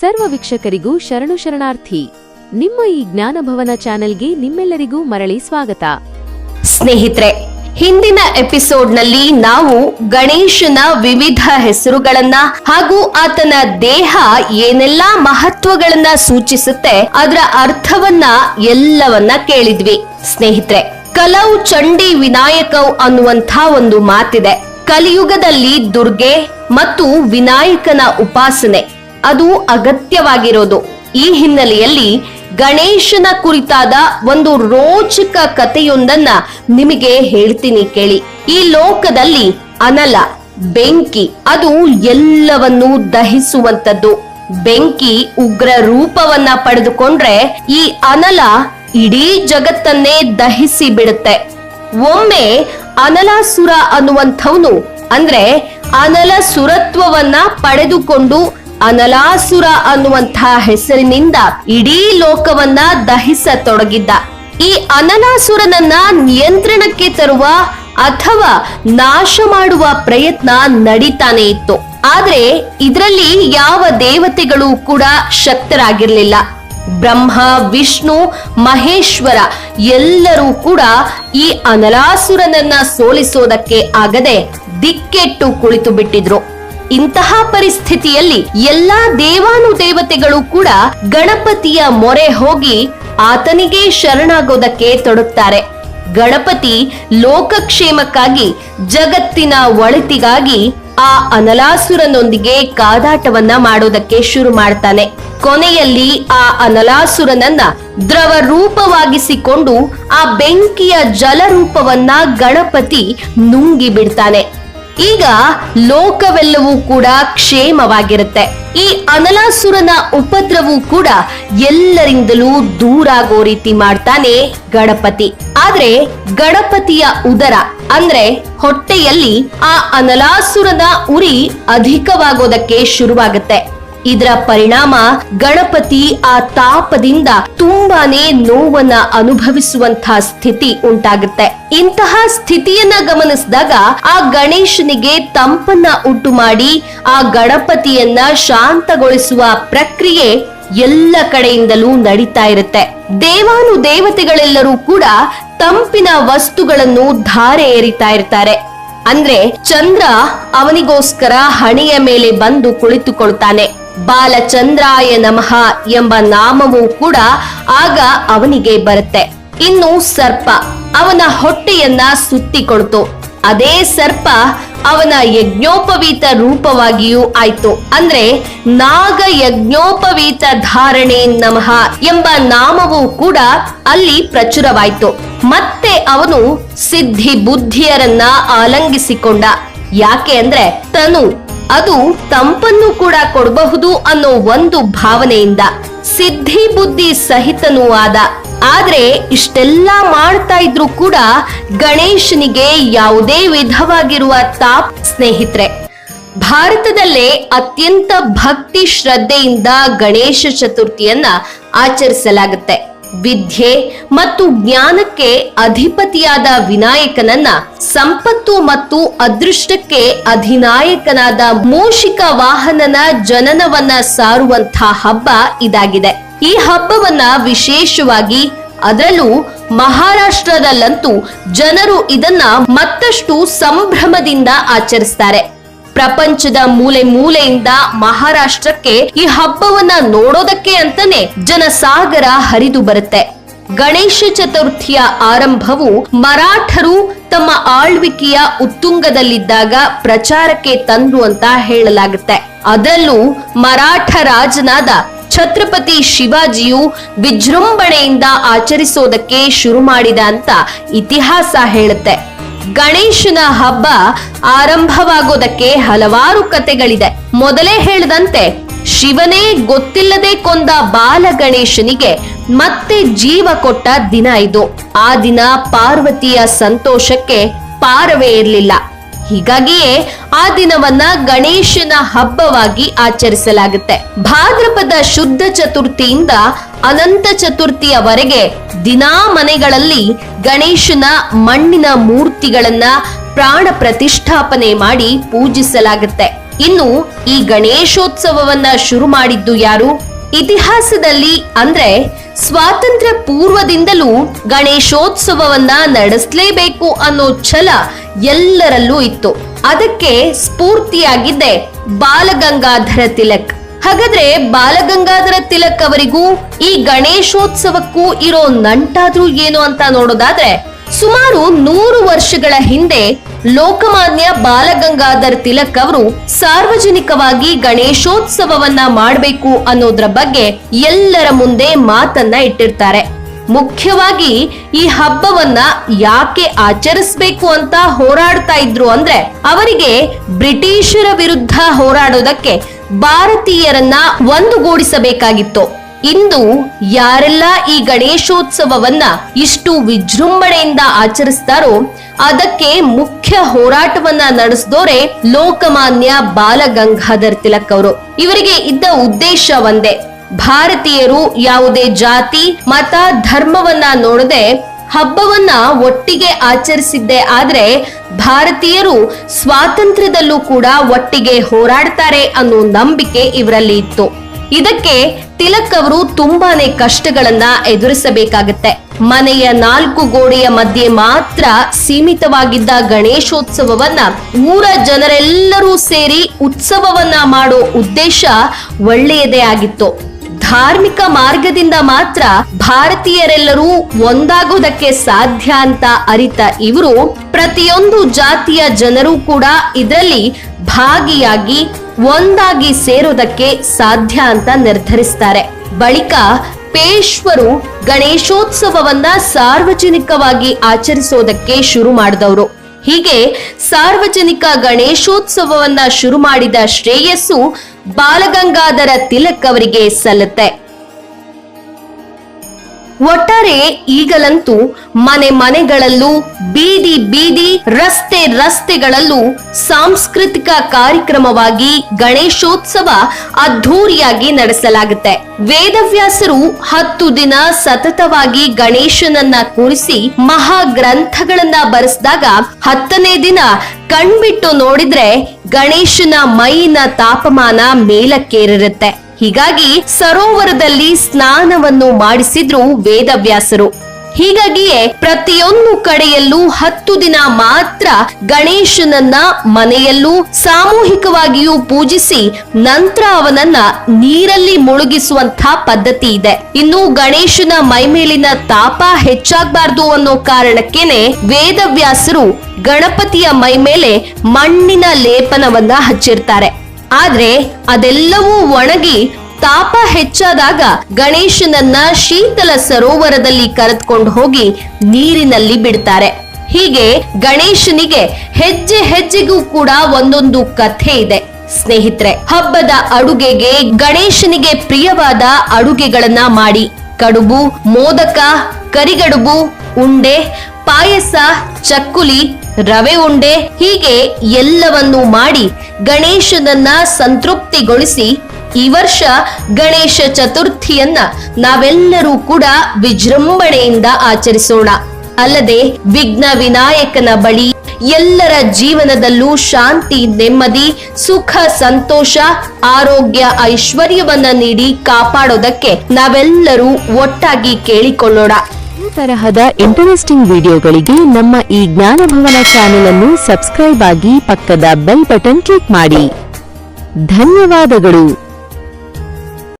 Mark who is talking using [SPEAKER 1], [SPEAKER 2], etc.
[SPEAKER 1] ಸರ್ವ ವೀಕ್ಷಕರಿಗೂ ಶರಣು ಶರಣಾರ್ಥಿ. ನಿಮ್ಮ ಈ ಜ್ಞಾನಭವನ ಚಾನೆಲ್ಗೆ ನಿಮ್ಮೆಲ್ಲರಿಗೂ ಮರಳಿ ಸ್ವಾಗತ.
[SPEAKER 2] ಸ್ನೇಹಿತರೆ, ಹಿಂದಿನ ಎಪಿಸೋಡ್ನಲ್ಲಿ ನಾವು ಗಣೇಶನ ವಿವಿಧ ಹೆಸರುಗಳನ್ನ ಹಾಗೂ ಆತನ ದೇಹ ಏನೆಲ್ಲಾ ಮಹತ್ವಗಳನ್ನ ಸೂಚಿಸುತ್ತೆ, ಅದರ ಅರ್ಥವನ್ನ ಎಲ್ಲವನ್ನ ಕೇಳಿದ್ವಿ. ಸ್ನೇಹಿತರೆ ಕಲೌ ಚಂಡಿ ವಿನಾಯಕವ್ ಅನ್ನುವಂಥ ಒಂದು ಮಾತಿದೆ. ಕಲಿಯುಗದಲ್ಲಿ ದುರ್ಗೆ ಮತ್ತು ವಿನಾಯಕನ ಉಪಾಸನೆ. ಅದು ಅಗತ್ಯವಾಗಿರೋದು. ಈ ಹಿನ್ನೆಲೆಯಲ್ಲಿ ಗಣೇಶನ ಕುರಿತಾದ ಒಂದು ರೋಚಕ ಕಥೆಯೊಂದನ್ನ ನಿಮಗೆ ಹೇಳ್ತೀನಿ ಕೇಳಿ. ಈ ಲೋಕದಲ್ಲಿ ಅನಲ, ಬೆಂಕಿ, ಅದು ಎಲ್ಲವನ್ನೂ ದಹಿಸುವಂತದ್ದು ಬೆಂಕಿ ಉಗ್ರ ರೂಪವನ್ನ ಪಡೆದುಕೊಂಡ್ರೆ ಈ ಅನಲ ಇಡೀ ಜಗತ್ತನ್ನೇ ದಹಿಸಿ ಬಿಡುತ್ತೆ. ಒಮ್ಮೆ ಅನಲಾಸುರ ಅನ್ನುವಂಥವನು ಅಂದ್ರೆ ಅನಲ ಸುರತ್ವವನ್ನ ಪಡೆದುಕೊಂಡು ಅನಲಾಸುರ ಅನ್ನುವಂಥ ಹೆಸರಿನಿಂದ ಇಡೀ ಲೋಕವನ್ನ ದಹಿಸತೊಡಗಿದ್ದ. ಈ ಅನಲಾಸುರನನ್ನ ನಿಯಂತ್ರಣಕ್ಕೆ ತರುವ ಅಥವಾ ನಾಶ ಮಾಡುವ ಪ್ರಯತ್ನ ನಡೀತಾನೆ ಇತ್ತು. ಆದ್ರೆ ಇದರಲ್ಲಿ ಯಾವ ದೇವತೆಗಳು ಕೂಡ ಶಕ್ತರಾಗಿರ್ಲಿಲ್ಲ. ಬ್ರಹ್ಮ, ವಿಷ್ಣು, ಮಹೇಶ್ವರ ಎಲ್ಲರೂ ಕೂಡ ಈ ಅನಲಾಸುರನನ್ನ ಸೋಲಿಸೋದಕ್ಕೆ ಆಗದೆ ದಿಕ್ಕೆಟ್ಟು ಕುಳಿತು ಬಿಟ್ಟಿದ್ರು ಇಂತಹ ಪರಿಸ್ಥಿತಿಯಲ್ಲಿ ಎಲ್ಲಾ ದೇವಾನು ದೇವತೆಗಳು ಕೂಡ ಗಣಪತಿಯ ಮೊರೆ ಹೋಗಿ ಆತನಿಗೆ ಶರಣಾಗೋದಕ್ಕೆ ತೊಡುತ್ತಾರೆ ಗಣಪತಿ ಲೋಕಕ್ಷೇಮಕ್ಕಾಗಿ ಜಗತ್ತಿನ ಒಳಿತಿಗಾಗಿ ಆ ಅನಲಾಸುರನೊಂದಿಗೆ ಕಾದಾಟವನ್ನ ಮಾಡೋದಕ್ಕೆ ಶುರು ಮಾಡ್ತಾನೆ. ಕೊನೆಯಲ್ಲಿ ಆ ಅನಲಾಸುರನನ್ನ ದ್ರವ ರೂಪವಾಗಿಸಿಕೊಂಡು ಆ ಬೆಂಕಿಯ ಜಲರೂಪವನ್ನ ಗಣಪತಿ ನುಂಗಿ ಬಿಡ್ತಾನೆ ಈಗ ಲೋಕವೆಲ್ಲವೂ ಕೂಡ ಕ್ಷೇಮವಾಗಿರುತ್ತೆ. ಈ ಅನಲಾಸುರನ ಉಪದ್ರವೂ ಕೂಡ ಎಲ್ಲರಿಂದಲೂ ದೂರಾಗೋ ರೀತಿ ಮಾಡ್ತಾನೆ ಗಣಪತಿ. ಆದ್ರೆ ಗಣಪತಿಯ ಉದರ ಅಂದ್ರೆ ಹೊಟ್ಟೆಯಲ್ಲಿ ಆ ಅನಲಾಸುರನ ಉರಿ ಅಧಿಕವಾಗೋದಕ್ಕೆ ಶುರುವಾಗುತ್ತೆ. ಇದರ ಪರಿಣಾಮ ಗಣಪತಿ ಆ ತಾಪದಿಂದ ತುಂಬಾನೇ ನೋವನ್ನ ಅನುಭವಿಸುವಂತಹ ಸ್ಥಿತಿ ಉಂಟಾಗುತ್ತೆ. ಇಂತಹ ಸ್ಥಿತಿಯನ್ನ ಗಮನಿಸಿದಾಗ ಆ ಗಣೇಶನಿಗೆ ತಂಪನ್ನ ಉಂಟು ಮಾಡಿ ಆ ಗಣಪತಿಯನ್ನ ಶಾಂತಗೊಳಿಸುವ ಪ್ರಕ್ರಿಯೆ ಎಲ್ಲ ಕಡೆಯಿಂದಲೂ ನಡೀತಾ ಇರುತ್ತೆ. ದೇವಾನು ದೇವತೆಗಳೆಲ್ಲರೂ ಕೂಡ ತಂಪಿನ ವಸ್ತುಗಳನ್ನು ಧಾರೆ ಏರಿತಾ ಇರ್ತಾರೆ. ಅಂದ್ರೆ ಚಂದ್ರ ಅವನಿಗೋಸ್ಕರ ಹಣೆಯ ಮೇಲೆ ಬಂದು ಕುಳಿತುಕೊಳ್ತಾನೆ. ಬಾಲಚಂದ್ರಾಯ ನಮಃ ಎಂಬ ನಾಮವೂ ಕೂಡ ಆಗ ಅವನಿಗೆ ಬರುತ್ತೆ. ಇನ್ನು ಸರ್ಪ ಅವನ ಹೊಟ್ಟೆಯನ್ನ ಸುತ್ತಿಕೊಳ್ತು ಅದೇ ಸರ್ಪ ಅವನ ಯಜ್ಞೋಪವೀತ ರೂಪವಾಗಿಯೂ ಆಯ್ತು. ಅಂದ್ರೆ ನಾಗ ಯಜ್ಞೋಪವೀತ ಧಾರಣೆ ನಮಃ ಎಂಬ ನಾಮವೂ ಕೂಡ ಅಲ್ಲಿ ಪ್ರಚುರವಾಯ್ತು. ಮತ್ತೆ ಅವನು ಸಿದ್ಧಿ ಬುದ್ಧಿಯರನ್ನ ಆಲಂಗಿಸಿಕೊಂಡ. ಯಾಕೆ ಅಂದ್ರೆ ತನು ಅದು ತಂಪನ್ನು ಕೂಡ ಕೊಡಬಹುದು ಅನ್ನೋ ಒಂದು ಭಾವನೆಯಿಂದ ಸಿದ್ಧಿ ಬುದ್ಧಿ ಸಹಿತನೂ ಆದ. ಆದ್ರೆ ಇಷ್ಟೆಲ್ಲಾ ಮಾಡ್ತಾ ಇದ್ರು ಕೂಡ ಗಣೇಶನಿಗೆ ಯಾವುದೇ ವಿಧವಾಗಿರುವ ತಾಪ್ ಸ್ನೇಹಿತರೆ, ಭಾರತದಲ್ಲೇ ಅತ್ಯಂತ ಭಕ್ತಿ ಶ್ರದ್ಧೆಯಿಂದ ಗಣೇಶ ಚತುರ್ಥಿಯನ್ನ ಆಚರಿಸಲಾಗುತ್ತೆ. ವಿದ್ಯೆ ಮತ್ತು ಜ್ಞಾನಕ್ಕೆ ಅಧಿಪತಿಯಾದ ವಿನಾಯಕನನ್ನ, ಸಂಪತ್ತು ಮತ್ತು ಅದೃಷ್ಟಕ್ಕೆ ಅಧಿನಾಯಕನಾದ ಮೂಷಿಕ ವಾಹನನ ಜನನವನ್ನ ಸಾರುವಂತ ಹಬ್ಬ ಇದಾಗಿದೆ. ಈ ಹಬ್ಬವನ್ನ ವಿಶೇಷವಾಗಿ ಅದರಲ್ಲೂ ಮಹಾರಾಷ್ಟ್ರದಲ್ಲಂತೂ ಜನರು ಇದನ್ನ ಮತ್ತಷ್ಟು ಸಂಭ್ರಮದಿಂದ ಆಚರಿಸ್ತಾರೆ. ಪ್ರಪಂಚದ ಮೂಲೆ ಮೂಲೆಯಿಂದ ಮಹಾರಾಷ್ಟ್ರಕ್ಕೆ ಈ ಹಬ್ಬವನ್ನ ನೋಡೋದಕ್ಕೆ ಅಂತಾನೆ ಜನಸಾಗರ ಹರಿದು ಬರುತ್ತೆ. ಗಣೇಶ ಚತುರ್ಥಿಯ ಆರಂಭವು ಮರಾಠರು ತಮ್ಮ ಆಳ್ವಿಕೆಯ ಉತ್ತುಂಗದಲ್ಲಿದ್ದಾಗ ಪ್ರಚಾರಕ್ಕೆ ತಂದು ಅಂತ ಹೇಳಲಾಗುತ್ತೆ. ಅದರಲ್ಲೂ ಮರಾಠ ರಾಜನಾದ ಛತ್ರಪತಿ ಶಿವಾಜಿಯು ವಿಜೃಂಭಣೆಯಿಂದ ಆಚರಿಸೋದಕ್ಕೆ ಶುರು ಮಾಡಿದ ಅಂತ ಇತಿಹಾಸ ಹೇಳುತ್ತೆ. ಗಣೇಶನ ಹಬ್ಬ ಆರಂಭವಾಗೋದಕ್ಕೆ ಹಲವಾರು ಕತೆಗಳಿದೆ ಮೊದಲೇ ಹೇಳದಂತೆ, ಶಿವನೇ ಗೊತ್ತಿಲ್ಲದೆ ಕೊಂದ ಬಾಲ ಗಣೇಶನಿಗೆ ಮತ್ತೆ ಜೀವ ಕೊಟ್ಟ ದಿನ ಇದು. ಆ ದಿನ ಪಾರ್ವತಿಯ ಸಂತೋಷಕ್ಕೆ ಪಾರವೇ ಇರಲಿಲ್ಲ. ಹೀಗಾಗಿಯೇ ಆ ದಿನವನ್ನ ಗಣೇಶನ ಹಬ್ಬವಾಗಿ ಆಚರಿಸಲಾಗುತ್ತೆ. ಭಾದ್ರಪದ ಶುದ್ಧ ಚತುರ್ಥಿಯಿಂದ ಅನಂತ ಚತುರ್ಥಿಯವರೆಗೆ ದಿನಾ ಮನೆಗಳಲ್ಲಿ ಗಣೇಶನ ಮಣ್ಣಿನ ಮೂರ್ತಿಗಳನ್ನ ಪ್ರಾಣ ಪ್ರತಿಷ್ಠಾಪನೆ ಮಾಡಿ ಪೂಜಿಸಲಾಗುತ್ತೆ. ಇನ್ನು ಈ ಗಣೇಶೋತ್ಸವವನ್ನ ಶುರು ಮಾಡಿದ್ದು ಯಾರು? ಇತಿಹಾಸದಲ್ಲಿ ಅಂದ್ರೆ ಸ್ವಾತಂತ್ರ್ಯ ಪೂರ್ವದಿಂದಲೂ ಗಣೇಶೋತ್ಸವವನ್ನ ನಡೆಸಲೇಬೇಕು ಅನ್ನೋ ಛಲ ಎಲ್ಲರಲ್ಲೂ ಇತ್ತು. ಅದಕ್ಕೆ ಸ್ಫೂರ್ತಿಯಾಗಿದ್ದೆ ಬಾಲಗಂಗಾಧರ ತಿಲಕ್. ಹಾಗಾದ್ರೆ ಬಾಲಗಂಗಾಧರ ತಿಲಕ್ ಅವರಿಗೂ ಈ ಗಣೇಶೋತ್ಸವಕ್ಕೂ ಇರೋ ನಂಟಾದ್ರೂ ಏನು ಅಂತ ನೋಡೋದಾದ್ರೆ ಸುಮಾರು ನೂರು ವರ್ಷಗಳ ಹಿಂದೆ ಲೋಕಮಾನ್ಯ ಬಾಲಗಂಗಾಧರ್ ತಿಲಕ್ ಅವರು ಸಾರ್ವಜನಿಕವಾಗಿ ಗಣೇಶೋತ್ಸವವನ್ನ ಮಾಡಬೇಕು ಅನ್ನೋದ್ರ ಬಗ್ಗೆ ಎಲ್ಲರ ಮುಂದೆ ಮಾತನ್ನ ಇಟ್ಟಿರ್ತಾರೆ. ಮುಖ್ಯವಾಗಿ ಈ ಹಬ್ಬವನ್ನ ಯಾಕೆ ಆಚರಿಸ್ಬೇಕು ಅಂತ ಹೋರಾಡ್ತಾ ಇದ್ರು ಅಂದ್ರೆ ಅವರಿಗೆ ಬ್ರಿಟಿಷರ ವಿರುದ್ಧ ಹೋರಾಡೋದಕ್ಕೆ ಭಾರತೀಯರನ್ನ ಒಂದುಗೂಡಿಸಬೇಕಾಗಿತ್ತು. ಇಂದು ಯಾರೆಲ್ಲ ಈ ಗಣೇಶೋತ್ಸವವನ್ನ ಇಷ್ಟು ವಿಜೃಂಭಣೆಯಿಂದ ಆಚರಿಸ್ತಾರೋ ಅದಕ್ಕೆ ಮುಖ್ಯ ಹೋರಾಟವನ್ನ ನಡೆಸಿದೋರೆ ಲೋಕಮಾನ್ಯ ಬಾಲಗಂಗಾಧರ್ ತಿಲಕ್ ಅವರು. ಇವರಿಗೆ ಇದ್ದ ಉದ್ದೇಶ ಒಂದೇ. ಭಾರತೀಯರು ಯಾವುದೇ ಜಾತಿ, ಮತ, ಧರ್ಮವನ್ನ ನೋಡದೆ ಹಬ್ಬವನ್ನ ಒಟ್ಟಿಗೆ ಆಚರಿಸಿದ್ದೆ ಆದ್ರೆ ಭಾರತೀಯರು ಸ್ವಾತಂತ್ರ್ಯದಲ್ಲೂ ಕೂಡ ಒಟ್ಟಿಗೆ ಹೋರಾಡ್ತಾರೆ ಅನ್ನೋ ನಂಬಿಕೆ ಇವರಲ್ಲಿ ಇತ್ತು. ಇದಕ್ಕೆ ತಿಲಕ್ ಅವರು ತುಂಬಾನೇ ಕಷ್ಟಗಳನ್ನ ಎದುರಿಸಬೇಕಾಗತ್ತೆ. ಮನೆಯ ನಾಲ್ಕು ಗೋಡೆಯ ಮಧ್ಯೆ ಮಾತ್ರ ಸೀಮಿತವಾಗಿದ್ದ ಗಣೇಶೋತ್ಸವವನ್ನ ಊರ ಜನರೆಲ್ಲರೂ ಸೇರಿ ಉತ್ಸವವನ್ನ ಮಾಡೋ ಉದ್ದೇಶ ಒಳ್ಳೆಯದೇ ಆಗಿತ್ತು. ಧಾರ್ಮಿಕ ಮಾರ್ಗದಿಂದ ಮಾತ್ರ ಭಾರತೀಯರೆಲ್ಲರೂ ಒಂದಾಗೋದಕ್ಕೆ ಸಾಧ್ಯ ಅಂತ ಅರಿತ ಇವರು ಪ್ರತಿಯೊಂದು ಜಾತಿಯ ಜನರು ಕೂಡ ಇದರಲ್ಲಿ ಭಾಗಿಯಾಗಿ ಒಂದಾಗಿ ಸೇರೋದಕ್ಕೆ ಸಾಧ್ಯ ಅಂತ ನಿರ್ಧರಿಸ್ತಾರೆ. ಬಳಿಕ ಪೇಶ್ವರು ಗಣೇಶೋತ್ಸವವನ್ನ ಸಾರ್ವಜನಿಕವಾಗಿ ಆಚರಿಸೋದಕ್ಕೆ ಶುರು ಮಾಡಿದವರು. ಹೀಗೆ ಸಾರ್ವಜನಿಕ ಗಣೇಶೋತ್ಸವವನ್ನ ಶುರು ಮಾಡಿದ ಶ್ರೇಯಸ್ಸು ಬಾಲಗಂಗಾಧರ ತಿಲಕ್ ಅವರಿಗೆ ಸಲ್ಲುತ್ತೆ. ಒಟ್ಟಾರೆ ಈಗಲಂತೂ ಮನೆ ಮನೆಗಳಲ್ಲೂ ಬೀದಿ ಬೀದಿ ರಸ್ತೆ ರಸ್ತೆಗಳಲ್ಲೂ ಸಾಂಸ್ಕೃತಿಕ ಕಾರ್ಯಕ್ರಮವಾಗಿ ಗಣೇಶೋತ್ಸವ ಅದ್ಧೂರಿಯಾಗಿ ನಡೆಸಲಾಗುತ್ತೆ. ವೇದವ್ಯಾಸರು ಹತ್ತು ದಿನ ಸತತವಾಗಿ ಗಣೇಶನನ್ನ ಕೂರಿಸಿ ಮಹಾ ಗ್ರಂಥಗಳನ್ನ ಬರೆಸಿದಾಗ ಹತ್ತನೇ ದಿನ ಕಣ್ಬಿಟ್ಟು ನೋಡಿದ್ರೆ ಗಣೇಶನ ಮೈನ ತಾಪಮಾನ ಮೇಲಕ್ಕೇರಿರುತ್ತೆ. ಹೀಗಾಗಿ ಸರೋವರದಲ್ಲಿ ಸ್ನಾನವನ್ನು ಮಾಡಿಸಿದ್ರು ವೇದವ್ಯಾಸರು. ಹೀಗಾಗಿಯೇ ಪ್ರತಿಯೊಂದು ಕಡೆಯಲ್ಲೂ ಹತ್ತು ದಿನ ಮಾತ್ರ ಗಣೇಶನನ್ನ ಮನೆಯಲ್ಲೂ ಸಾಮೂಹಿಕವಾಗಿಯೂ ಪೂಜಿಸಿ ನಂತರ ಅವನನ್ನ ನೀರಲ್ಲಿ ಮುಳುಗಿಸುವಂತ ಪದ್ಧತಿ ಇದೆ. ಇನ್ನು ಗಣೇಶನ ಮೈಮೇಲಿನ ತಾಪ ಹೆಚ್ಚಾಗಬಾರದು ಅನ್ನೋ ಕಾರಣಕ್ಕೇನೆ ವೇದವ್ಯಾಸರು ಗಣಪತಿಯ ಮೈಮೇಲೆ ಮಣ್ಣಿನ ಲೇಪನವನ್ನ ಹಚ್ಚಿರ್ತಾರೆ. ಆದ್ರೆ ಅದೆಲ್ಲವೂ ಒಣಗಿ ತಾಪ ಹೆಚ್ಚಾದಾಗ ಗಣೇಶನನ್ನ ಶೀತಲ ಸರೋವರದಲ್ಲಿ ಕರೆದುಕೊಂಡು ಹೋಗಿ ನೀರಿನಲ್ಲಿ ಬಿಡ್ತಾರೆ. ಹೀಗೆ ಗಣೇಶನಿಗೆ ಹೆಜ್ಜೆ ಹೆಜ್ಜೆಗೂ ಕೂಡ ಒಂದೊಂದು ಕಥೆ ಇದೆ. ಸ್ನೇಹಿತರೆ, ಹಬ್ಬದ ಅಡುಗೆಗೆ ಗಣೇಶನಿಗೆ ಪ್ರಿಯವಾದ ಅಡುಗೆಗಳನ್ನ ಮಾಡಿ. ಕಡುಬು, ಮೋದಕ, ಕರಿಗಡುಬು, ಉಂಡೆ ಪಾಯಸ, ಚಕ್ಕುಲಿ, ರವೆ ಉಂಡೆ ಹೀಗೆ ಎಲ್ಲವನ್ನೂ ಮಾಡಿ ಗಣೇಶನನ್ನ ಸಂತೃಪ್ತಿಗೊಳಿಸಿ ಈ ವರ್ಷ ಗಣೇಶ ಚತುರ್ಥಿಯನ್ನ ನಾವೆಲ್ಲರೂ ಕೂಡ ವಿಜೃಂಭಣೆಯಿಂದ ಆಚರಿಸೋಣ. ಅಲ್ಲದೆ ವಿಘ್ನ ವಿನಾಯಕನ ಬಳಿ ಎಲ್ಲರ ಜೀವನದಲ್ಲೂ ಶಾಂತಿ, ನೆಮ್ಮದಿ, ಸುಖ, ಸಂತೋಷ, ಆರೋಗ್ಯ, ಐಶ್ವರ್ಯವನ್ನ ನೀಡಿ ಕಾಪಾಡೋದಕ್ಕೆ ನಾವೆಲ್ಲರೂ ಒಟ್ಟಾಗಿ ಕೇಳಿಕೊಳ್ಳೋಣ.
[SPEAKER 1] ತರಹದ ಇಂಟರೆಸ್ಟಿಂಗ್ ವಿಡಿಯೋಗಳಿಗೆ ನಮ್ಮ ಈ ಜ್ಞಾನಭವನ ಚಾನೆಲ್ ಅನ್ನು ಸಬ್ಸ್ಕ್ರೈಬ್ ಆಗಿ ಪಕ್ಕದ ಬೆಲ್ ಬಟನ್ ಕ್ಲಿಕ್ ಮಾಡಿ. ಧನ್ಯವಾದಗಳು.